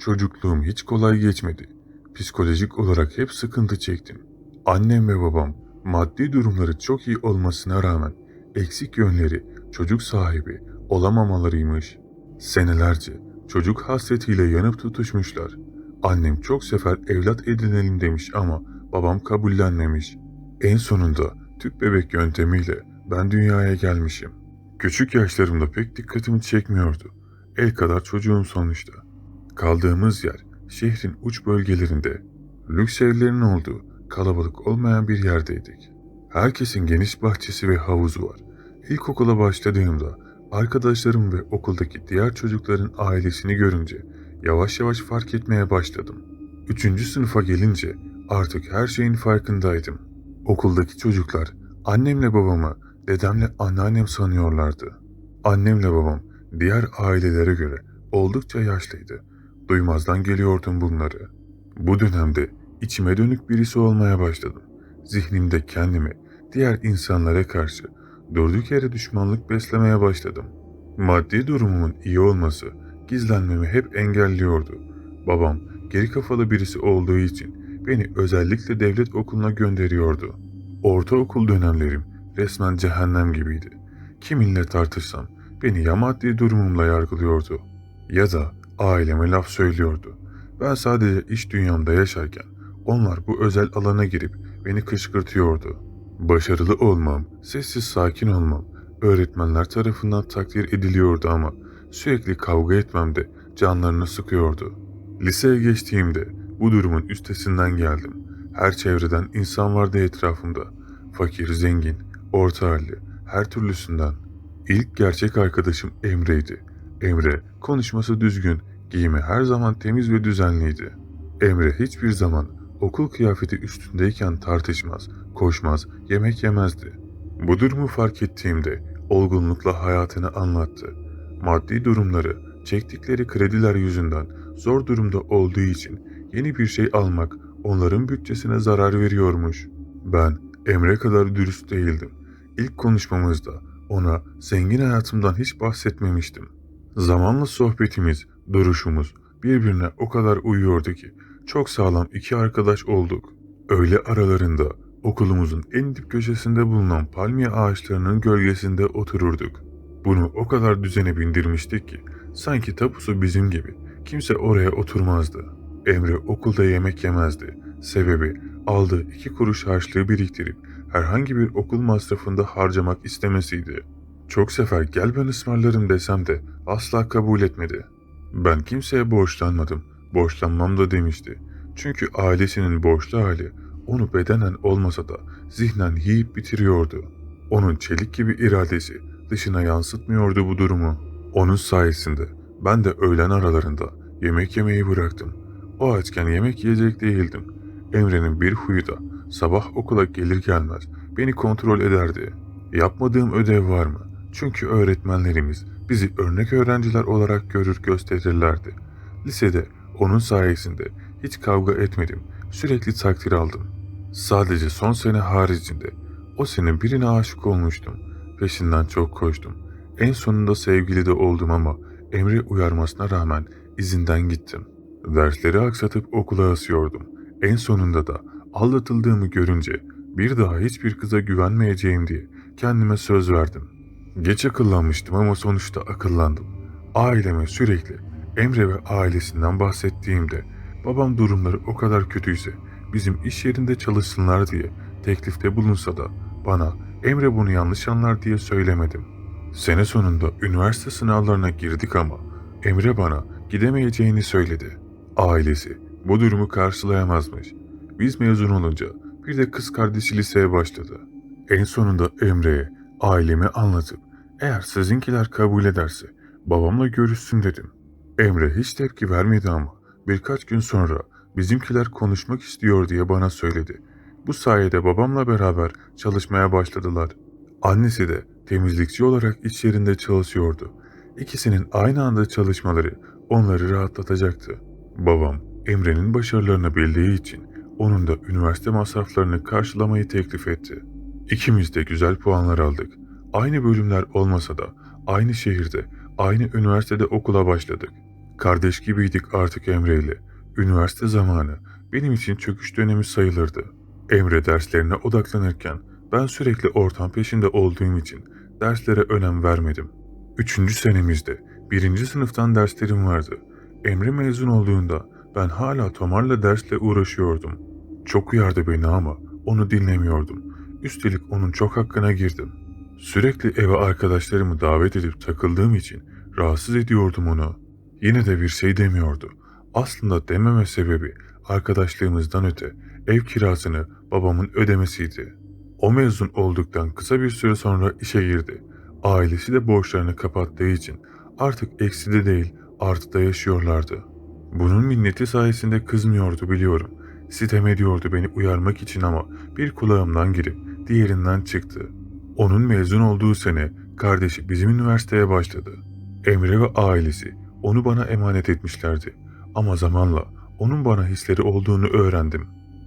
Çocukluğum hiç kolay geçmedi. Psikolojik olarak hep sıkıntı çektim. Annem ve babam maddi durumları çok iyi olmasına rağmen eksik yönleri çocuk sahibi olamamalarıymış. Senelerce çocuk hasretiyle yanıp tutuşmuşlar. Annem çok sefer evlat edinelim demiş ama babam kabullenmemiş. En sonunda tüp bebek yöntemiyle ben dünyaya gelmişim. Küçük yaşlarımda pek dikkatimi çekmiyordu. El kadar çocuğum sonuçta. Kaldığımız yer şehrin uç bölgelerinde. Lüks evlerin olduğu kalabalık olmayan bir yerdeydik. Herkesin geniş bahçesi ve havuzu var. İlkokula başladığımda arkadaşlarım ve okuldaki diğer çocukların ailesini görünce yavaş yavaş fark etmeye başladım. Üçüncü sınıfa gelince artık her şeyin farkındaydım. Okuldaki çocuklar annemle babamı dedemle anneannem sanıyorlardı. Annemle babam diğer ailelere göre oldukça yaşlıydı. Duymazdan geliyordum bunları. Bu dönemde içime dönük birisi olmaya başladım. Zihnimde kendimi diğer insanlara karşı durduk yere düşmanlık beslemeye başladım. Maddi durumumun iyi olması gizlenmemi hep engelliyordu. Babam geri kafalı birisi olduğu için beni özellikle devlet okuluna gönderiyordu. Ortaokul dönemlerim resmen cehennem gibiydi. Kiminle tartışsam beni ya maddi durumumla yargılıyordu ya da aileme laf söylüyordu. Ben sadece iş dünyamda yaşarken onlar bu özel alana girip beni kışkırtıyordu. Başarılı olmam, sessiz sakin olmam öğretmenler tarafından takdir ediliyordu ama sürekli kavga etmem de canlarını sıkıyordu. Liseye geçtiğimde bu durumun üstesinden geldim. Her çevreden insan vardı etrafımda. Fakir, zengin, orta halli, her türlüsünden. İlk gerçek arkadaşım Emre'ydi. Emre konuşması düzgün, giyimi her zaman temiz ve düzenliydi. Emre hiçbir zaman okul kıyafeti üstündeyken tartışmaz, koşmaz, yemek yemezdi. Bu durumu fark ettiğimde olgunlukla hayatını anlattı. Maddi durumları, çektikleri krediler yüzünden zor durumda olduğu için yeni bir şey almak onların bütçesine zarar veriyormuş. Ben Emre kadar dürüst değildim. İlk konuşmamızda ona zengin hayatımdan hiç bahsetmemiştim. Zamanla sohbetimiz, duruşumuz birbirine o kadar uyuyordu ki çok sağlam iki arkadaş olduk. Öğle aralarında okulumuzun en dip köşesinde bulunan palmiye ağaçlarının gölgesinde otururduk. Bunu o kadar düzene bindirmiştik ki sanki tapusu bizim gibi kimse oraya oturmazdı. Emre okulda yemek yemezdi. Sebebi aldığı iki kuruş harçlığı biriktirip herhangi bir okul masrafında harcamak istemesiydi. Çok sefer gel ben ısmarlarım desem de asla kabul etmedi. Ben kimseye borçlanmadım, borçlanmam da demişti. Çünkü ailesinin borçlu hali onu bedenen olmasa da zihnen yiyip bitiriyordu. Onun çelik gibi iradesi dışına yansıtmıyordu bu durumu. Onun sayesinde ben de öğlen aralarında yemek yemeyi bıraktım. O açken yemek yiyecek değildim. Emre'nin bir huyu da sabah okula gelir gelmez beni kontrol ederdi. Yapmadığım ödev var mı? Çünkü öğretmenlerimiz bizi örnek öğrenciler olarak görür gösterirlerdi. Lisede onun sayesinde hiç kavga etmedim. Sürekli takdir aldım. Sadece son sene haricinde o sene birine aşık olmuştum. Peşinden çok koştum. En sonunda sevgili de oldum ama Emre uyarmasına rağmen izinden gittim. Dersleri aksatıp okula asıyordum. En sonunda da aldatıldığımı görünce bir daha hiçbir kıza güvenmeyeceğim diye kendime söz verdim. Geç akıllanmıştım ama sonuçta akıllandım. Aileme sürekli Emre ve ailesinden bahsettiğimde babam durumları o kadar kötüyse bizim iş yerinde çalışsınlar diye teklifte bulunsa da bana Emre bunu yanlış anlar diye söylemedim. Sene sonunda üniversite sınavlarına girdik ama Emre bana gidemeyeceğini söyledi. Ailesi bu durumu karşılayamazmış. Biz mezun olunca bir de kız kardeşi liseye başladı. En sonunda Emre'ye ailemi anlatıp eğer sizinkiler kabul ederse babamla görüşsün dedim. Emre hiç tepki vermedi ama birkaç gün sonra bizimkiler konuşmak istiyor diye bana söyledi. Bu sayede babamla beraber çalışmaya başladılar. Annesi de temizlikçi olarak iş yerinde çalışıyordu. İkisinin aynı anda çalışmaları onları rahatlatacaktı. Babam Emre'nin başarılarını bildiği için onun da üniversite masraflarını karşılamayı teklif etti. İkimiz de güzel puanlar aldık. Aynı bölümler olmasa da aynı şehirde, aynı üniversitede okula başladık. Kardeş gibiydik artık Emre ile. Üniversite zamanı benim için çöküş dönemi sayılırdı. Emre derslerine odaklanırken ben sürekli ortam peşinde olduğum için derslere önem vermedim. Üçüncü senemizde birinci sınıftan derslerim vardı. Emre mezun olduğunda ben hala Tomar'la dersle uğraşıyordum. Çok uyardı beni ama onu dinlemiyordum. Üstelik onun çok hakkına girdim. Sürekli eve arkadaşlarımı davet edip takıldığım için rahatsız ediyordum onu. Yine de bir şey demiyordu. Aslında dememe sebebi arkadaşlığımızdan öte ev kirasını babamın ödemesiydi. O mezun olduktan kısa bir süre sonra işe girdi. Ailesi de borçlarını kapattığı için artık ekside değil artıda yaşıyorlardı. Bunun minneti sayesinde kızmıyordu biliyorum. Sitem ediyordu beni uyarmak için ama bir kulağımdan girip diğerinden çıktı. Onun mezun olduğu sene kardeşi bizim üniversiteye başladı. Emre ve ailesi onu bana emanet etmişlerdi. Ama zamanla onun bana hisleri olduğunu öğrendim.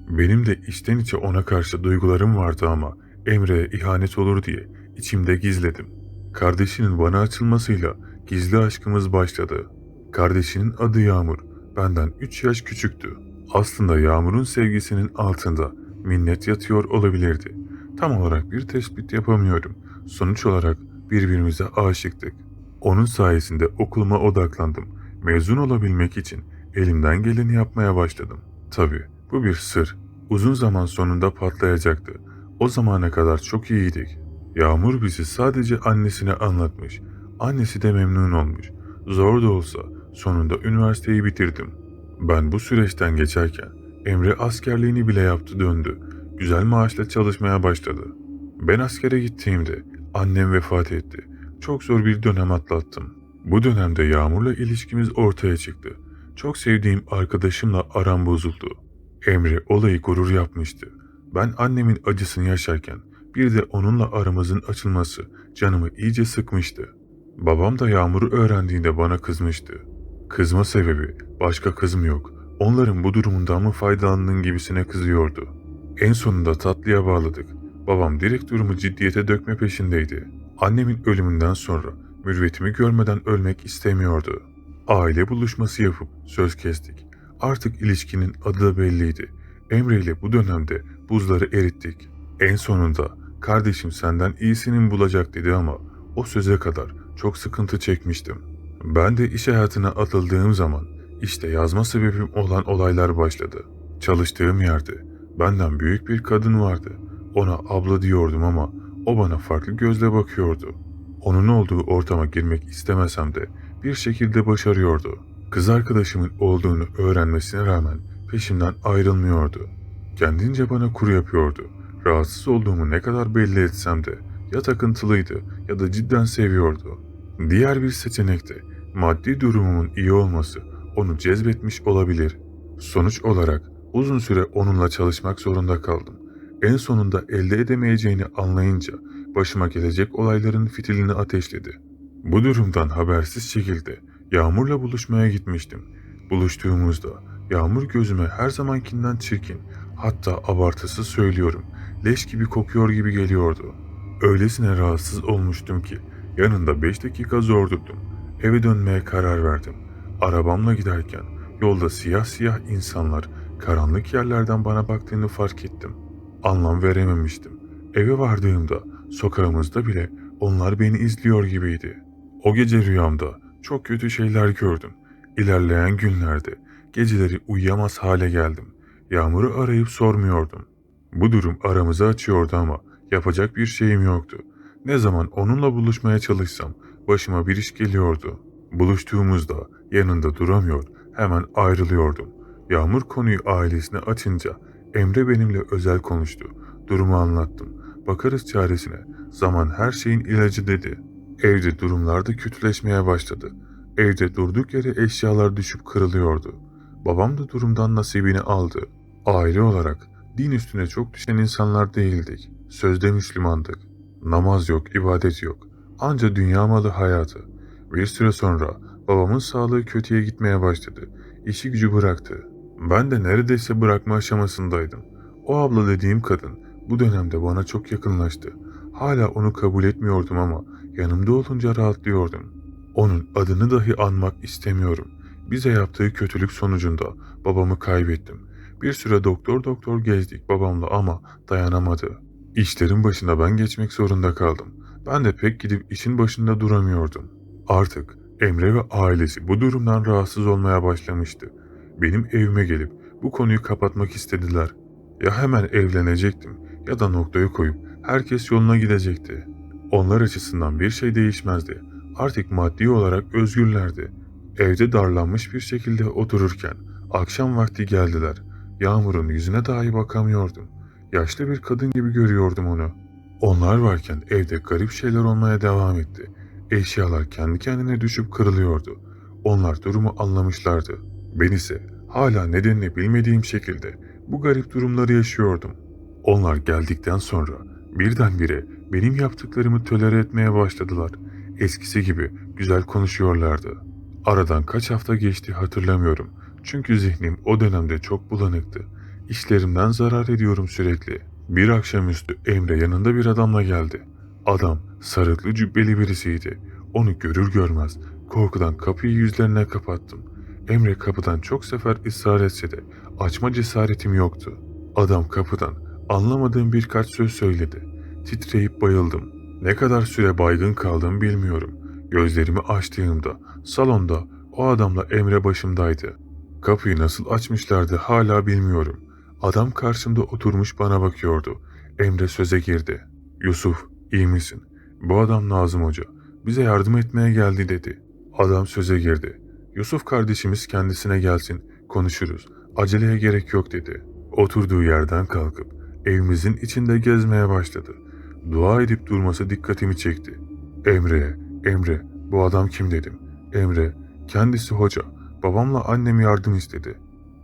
Benim de içten içe ona karşı duygularım vardı ama Emre'ye ihanet olur diye içimde gizledim. Kardeşinin bana açılmasıyla gizli aşkımız başladı. Kardeşinin adı Yağmur, benden 3 yaş küçüktü. Aslında Yağmur'un sevgisinin altında minnet yatıyor olabilirdi. Tam olarak bir tespit yapamıyorum. Sonuç olarak birbirimize aşıktık. Onun sayesinde okuluma odaklandım. Mezun olabilmek için elimden geleni yapmaya başladım. Tabii bu bir sır. Uzun zaman sonunda patlayacaktı. O zamana kadar çok iyiydik. Yağmur bizi sadece annesine anlatmış. Annesi de memnun olmuş. Zor da olsa sonunda üniversiteyi bitirdim. Ben bu süreçten geçerken Emre askerliğini bile yaptı döndü. Güzel maaşla çalışmaya başladı. Ben askere gittiğimde annem vefat etti. Çok zor bir dönem atlattım. Bu dönemde Yağmur'la ilişkimiz ortaya çıktı. Çok sevdiğim arkadaşımla aram bozuldu. Emre olayı gurur yapmıştı. Ben annemin acısını yaşarken bir de onunla aramızın açılması canımı iyice sıkmıştı. Babam da Yağmur'u öğrendiğinde bana kızmıştı. Kızma sebebi başka kızım yok. Onların bu durumundan mı faydalandığın gibisine kızıyordu. En sonunda tatlıya bağladık. Babam direkt durumu ciddiyete dökme peşindeydi. Annemin ölümünden sonra mürvetimi görmeden ölmek istemiyordu. Aile buluşması yapıp söz kestik. Artık ilişkinin adı da belliydi. Emre ile bu dönemde buzları erittik. En sonunda kardeşim senden iyisinin bulacak dedi ama o söze kadar çok sıkıntı çekmiştim. Ben de iş hayatına atıldığım zaman işte yazma sebebim olan olaylar başladı. Çalıştığım yerde benden büyük bir kadın vardı. Ona abla diyordum ama o bana farklı gözle bakıyordu. Onun olduğu ortama girmek istemesem de bir şekilde başarıyordu. Kız arkadaşımın olduğunu öğrenmesine rağmen peşimden ayrılmıyordu. Kendince bana kuru yapıyordu. Rahatsız olduğumu ne kadar belli etsem de ya takıntılıydı ya da cidden seviyordu. Diğer bir seçenek de maddi durumumun iyi olması onu cezbetmiş olabilir. Sonuç olarak uzun süre onunla çalışmak zorunda kaldım. En sonunda elde edemeyeceğini anlayınca başıma gelecek olayların fitilini ateşledi. Bu durumdan habersiz şekilde Yağmur'la buluşmaya gitmiştim. Buluştuğumuzda Yağmur gözüme her zamankinden çirkin, hatta abartısı söylüyorum, leş gibi kokuyor gibi geliyordu. Öylesine rahatsız olmuştum ki yanında 5 dakika zor durdum. Eve dönmeye karar verdim. Arabamla giderken yolda siyah siyah insanlar karanlık yerlerden bana baktığını fark ettim. Anlam verememiştim. Eve vardığımda sokağımızda bile onlar beni izliyor gibiydi. O gece rüyamda çok kötü şeyler gördüm. İlerleyen günlerde geceleri uyuyamaz hale geldim. Yağmur'u arayıp sormuyordum. Bu durum aramızı açıyordu ama yapacak bir şeyim yoktu. Ne zaman onunla buluşmaya çalışsam başıma bir iş geliyordu. Buluştuğumuzda yanında duramıyor, hemen ayrılıyordum. Yağmur konuyu ailesine açınca Emre benimle özel konuştu. Durumu anlattım. Bakarız çaresine. Zaman her şeyin ilacı dedi. Evde durumlarda kötüleşmeye başladı. Evde durduk yere eşyalar düşüp kırılıyordu. Babam da durumdan nasibini aldı. Aile olarak din üstüne çok düşen insanlar değildik. Sözde Müslümandık. Namaz yok, ibadet yok. Anca dünya malı hayatı. Bir süre sonra babamın sağlığı kötüye gitmeye başladı. İşi gücü bıraktı. Ben de neredeyse bırakma aşamasındaydım. O abla dediğim kadın bu dönemde bana çok yakınlaştı. Hala onu kabul etmiyordum ama yanımda olunca rahatlıyordum. Onun adını dahi anmak istemiyorum. bize yaptığı kötülük sonucunda babamı kaybettim. Bir süre doktor doktor gezdik babamla ama dayanamadı. İşlerin başına ben geçmek zorunda kaldım. Ben de pek gidip işin başında duramıyordum. Artık Emre ve ailesi bu durumdan rahatsız olmaya başlamıştı. Benim evime gelip bu konuyu kapatmak istediler. Ya hemen evlenecektim ya da noktayı koyup herkes yoluna gidecekti. Onlar açısından bir şey değişmezdi. Artık maddi olarak özgürlerdi. Evde darlanmış bir şekilde otururken akşam vakti geldiler. Yağmur'un yüzüne dahi bakamıyordum. Yaşlı bir kadın gibi görüyordum onu. Onlar varken evde garip şeyler olmaya devam etti. Eşyalar kendi kendine düşüp kırılıyordu. Onlar durumu anlamışlardı. Ben ise hala nedenini bilmediğim şekilde bu garip durumları yaşıyordum. Onlar geldikten sonra birdenbire benim yaptıklarımı tölere etmeye başladılar. Eskisi gibi güzel konuşuyorlardı. Aradan kaç hafta geçti hatırlamıyorum. Çünkü zihnim o dönemde çok bulanıktı. İşlerimden zarar ediyorum sürekli. Bir akşamüstü Emre yanında bir adamla geldi. Adam sarıklı cübbeli birisiydi. Onu görür görmez korkudan kapıyı yüzlerine kapattım. Emre kapıdan çok sefer ısrar etse de açma cesaretim yoktu. Adam kapıdan anlamadığım birkaç söz söyledi. Titreyip bayıldım. Ne kadar süre baygın kaldım bilmiyorum. Gözlerimi açtığımda salonda o adamla Emre başımdaydı. Kapıyı nasıl açmışlardı hala bilmiyorum. Adam karşımda oturmuş bana bakıyordu. Emre söze girdi. Yusuf, iyi misin? Bu adam Nazım Hoca. Bize yardım etmeye geldi dedi. Adam söze girdi. Yusuf kardeşimiz kendisine gelsin, konuşuruz. Aceleye gerek yok dedi. Oturduğu yerden kalkıp evimizin içinde gezmeye başladı. Dua edip durması dikkatimi çekti. Emre'ye, Emre, bu adam kim dedim. Emre, kendisi hoca. Babamla annem yardım istedi.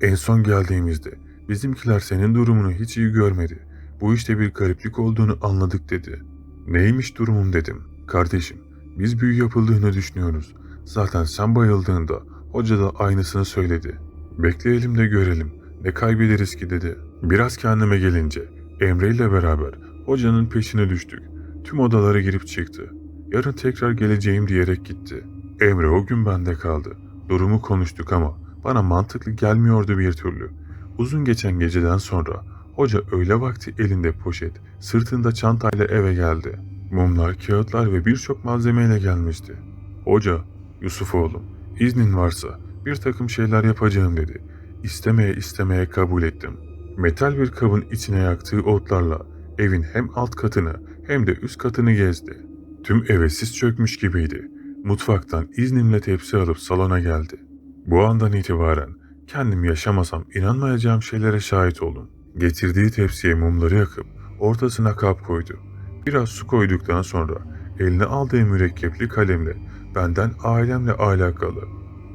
En son geldiğimizde bizimkiler senin durumunu hiç iyi görmedi. Bu işte bir gariplik olduğunu anladık dedi. Neymiş durumum dedim. Kardeşim, biz büyü yapıldığını düşünüyoruz. Zaten sen bayıldığında hoca da aynısını söyledi. Bekleyelim de görelim. Ne kaybederiz ki dedi. Biraz kendime gelince Emre ile beraber hocanın peşine düştük. Tüm odalara girip çıktı. Yarın tekrar geleceğim diyerek gitti. Emre o gün bende kaldı. Durumu konuştuk ama bana mantıklı gelmiyordu bir türlü. Uzun geçen geceden sonra hoca öğle vakti elinde poşet, sırtında çantayla eve geldi. Mumlar, kağıtlar ve birçok malzemeyle gelmişti. Hoca, Yusuf oğlum, iznin varsa bir takım şeyler yapacağım dedi. İstemeye istemeye kabul ettim. Metal bir kabın içine yaktığı otlarla evin hem alt katını hem de üst katını gezdi. Tüm eve sis çökmüş gibiydi. Mutfaktan iznimle tepsi alıp salona geldi. Bu andan itibaren kendim yaşamasam inanmayacağım şeylere şahit oldum. Getirdiği tepsiye mumları yakıp ortasına kap koydu. Biraz su koyduktan sonra eline aldığı mürekkepli kalemle benden ailemle alakalı,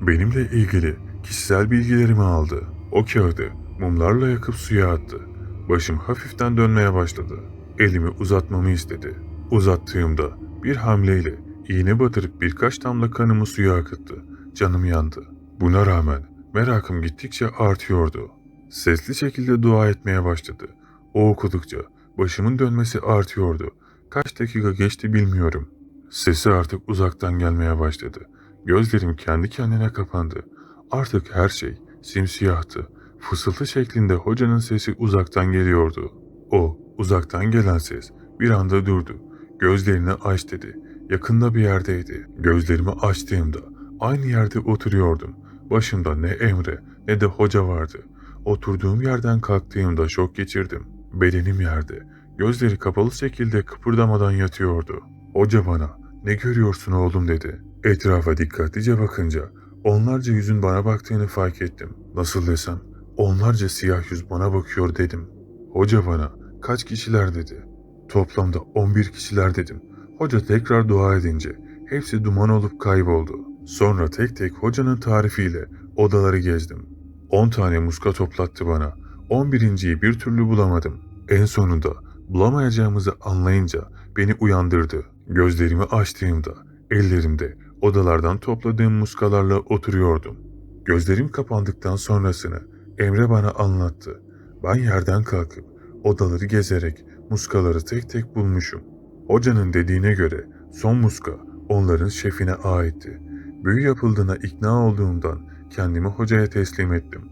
benimle ilgili kişisel bilgilerimi aldı. O kağıdı mumlarla yakıp suya attı. Başım hafiften dönmeye başladı. Elimi uzatmamı istedi. Uzattığımda bir hamleyle iğne batırıp birkaç damla kanımı suya akıttı. Canım yandı. Buna rağmen merakım gittikçe artıyordu. Sesli şekilde dua etmeye başladı. O okudukça başımın dönmesi artıyordu. Kaç dakika geçti bilmiyorum. Sesi artık uzaktan gelmeye başladı. Gözlerim kendi kendine kapandı. Artık her şey simsiyahtı. Fısıltı şeklinde hocanın sesi uzaktan geliyordu. O uzaktan gelen ses bir anda durdu. Gözlerini aç dedi. Yakında bir yerdeydi. Gözlerimi açtığımda aynı yerde oturuyordum. Başımda ne Emre ne de hoca vardı. Oturduğum yerden kalktığımda şok geçirdim. Bedenim yerde. Gözleri kapalı şekilde kıpırdamadan yatıyordu. Hoca bana ne görüyorsun oğlum dedi. Etrafa dikkatlice bakınca onlarca yüzün bana baktığını fark ettim. Nasıl desem onlarca siyah yüz bana bakıyor dedim. Hoca bana kaç kişiler dedi. Toplamda 11 kişiler dedim. Hoca tekrar dua edince hepsi duman olup kayboldu. Sonra tek tek hocanın tarifiyle odaları gezdim. 10 tane muska toplattı bana. 11.yi bir türlü bulamadım. En sonunda bulamayacağımızı anlayınca beni uyandırdı. Gözlerimi açtığımda ellerimde odalardan topladığım muskalarla oturuyordum. Gözlerim kapandıktan sonrasını Emre bana anlattı. Ben yerden kalkıp odaları gezerek muskaları tek tek bulmuşum. Hocanın dediğine göre son muska onların şefine aitti. Büyü yapıldığına ikna olduğumdan kendimi hocaya teslim ettim.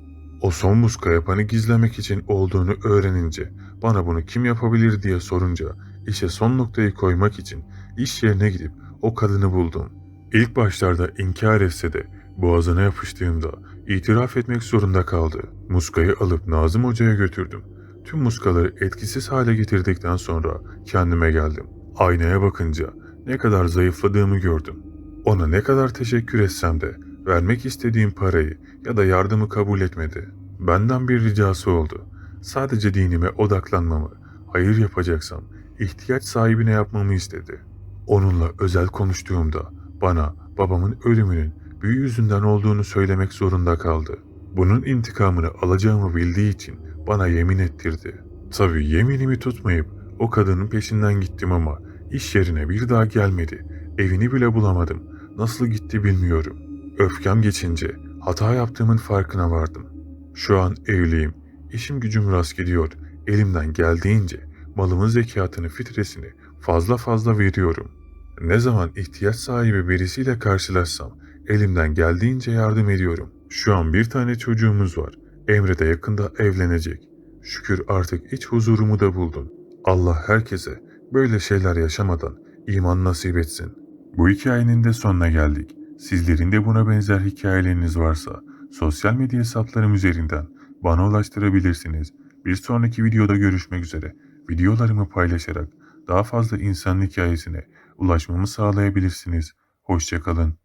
O son muska yapanı gizlemek için olduğunu öğrenince bana bunu kim yapabilir diye sorunca işe son noktayı koymak için iş yerine gidip o kadını buldum. İlk başlarda inkar etse de boğazına yapıştığımda itiraf etmek zorunda kaldı. Muskayı alıp Nazım Hoca'ya götürdüm. Tüm muskaları etkisiz hale getirdikten sonra kendime geldim. Aynaya bakınca ne kadar zayıfladığımı gördüm. Ona ne kadar teşekkür etsem de vermek istediğim parayı ya da yardımı kabul etmedi. Benden bir ricası oldu. Sadece dinime odaklanmamı, hayır yapacaksam ihtiyaç sahibine yapmamı istedi. Onunla özel konuştuğumda bana babamın ölümünün büyü yüzünden olduğunu söylemek zorunda kaldı. Bunun intikamını alacağımı bildiği için bana yemin ettirdi. Tabii yeminimi tutmayıp o kadının peşinden gittim ama iş yerine bir daha gelmedi. Evini bile bulamadım. Nasıl gitti bilmiyorum. Öfkem geçince hata yaptığımın farkına vardım. Şu an evliyim. İşim gücüm rast gidiyor. Elimden geldiğince malımın zekatını fitresini fazla fazla veriyorum. Ne zaman ihtiyaç sahibi birisiyle karşılaşsam elimden geldiğince yardım ediyorum. Şu an bir tane çocuğumuz var. Emre de yakında evlenecek. Şükür artık iç huzurumu da buldum. Allah herkese böyle şeyler yaşamadan iman nasip etsin. Bu hikayenin de sonuna geldik. Sizlerin de buna benzer hikayeleriniz varsa sosyal medya hesaplarım üzerinden bana ulaştırabilirsiniz. Bir sonraki videoda görüşmek üzere. Videolarımı paylaşarak daha fazla insan hikayesine ulaşmamı sağlayabilirsiniz. Hoşçakalın.